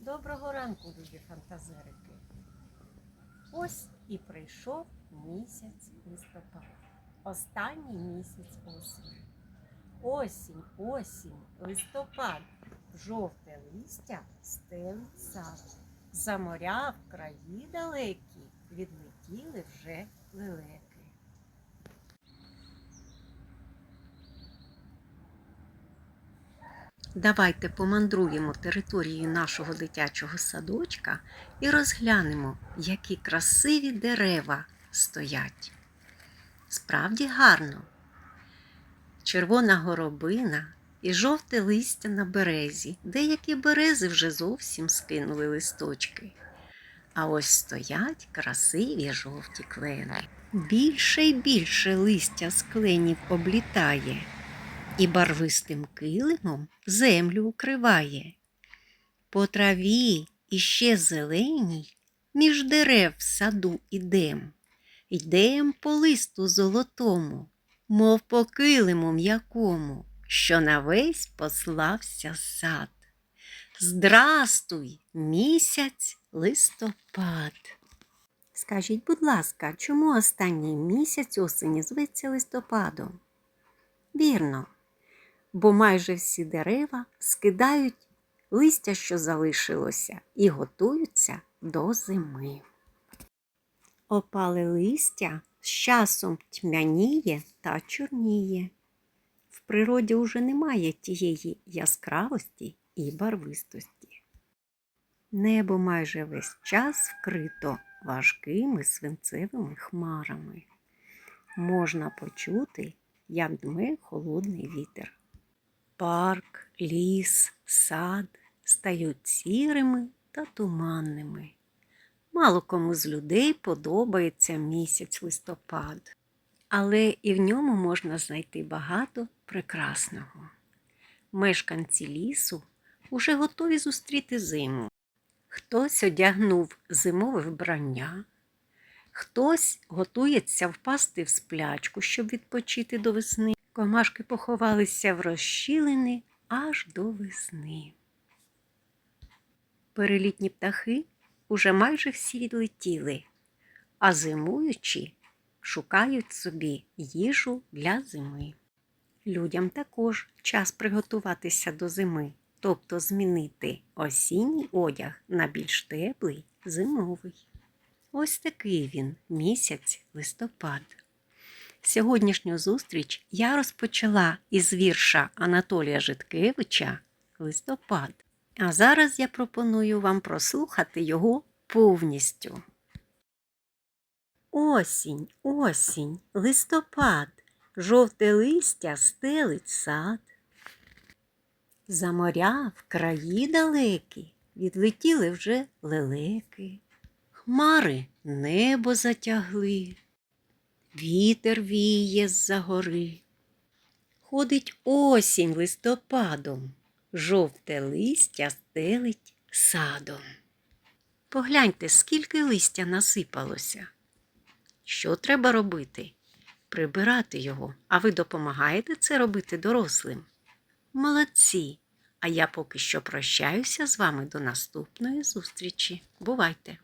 Доброго ранку, любі фантазерики. Ось і прийшов місяць листопад. Останній місяць осені. Осінь, осінь, листопад, жовте листя стелить сад. За моря в краї далекі відлетіли вже лелеки. Давайте помандруємо територією нашого дитячого садочка і розглянемо, які красиві дерева стоять. Справді гарно. Червона горобина і жовте листя на березі. Деякі берези вже зовсім скинули листочки. А ось стоять красиві жовті клени. Більше й більше листя з кленів облітає і барвистим килимом землю укриває. По траві іще зеленій, між дерев в саду ідем, йдем по листу золотому, мов по килиму м'якому, що на весь послався сад. Здрастуй, місяць листопад. Скажіть, будь ласка, чому останній місяць осені зветься листопадом? Вірно, бо майже всі дерева скидають листя, що залишилося, і готуються до зими. Опале листя з часом тьмяніє та чорніє. В природі уже немає тієї яскравості і барвистості. Небо майже весь час вкрито важкими свинцевими хмарами. Можна почути, як дме холодний вітер. Парк, ліс, сад стають сірими та туманними. Мало кому з людей подобається місяць листопад, але і в ньому можна знайти багато прекрасного. Мешканці лісу уже готові зустріти зиму. Хтось одягнув зимове вбрання, хтось готується впасти в сплячку, щоб відпочити до весни. Комашки поховалися в розщілини аж до весни. Перелітні птахи уже майже всі відлетіли, а зимуючі шукають собі їжу для зими. Людям також час приготуватися до зими, тобто змінити осінній одяг на більш теплий зимовий. Ось такий він місяць листопад. Сьогоднішню зустріч я розпочала із вірша Анатолія Житкевича Листопад. А зараз я пропоную вам прослухати його повністю. Осінь, осінь, листопад, жовте листя стелить сад. За моря в краї далекі відлетіли вже лелеки, хмари небо затягли. Вітер віє з-за гори. Ходить осінь листопадом, жовте листя стелить садом. Погляньте, скільки листя насипалося. Що треба робити? Прибирати його, а ви допомагаєте це робити дорослим? Молодці! А я поки що прощаюся з вами до наступної зустрічі. Бувайте!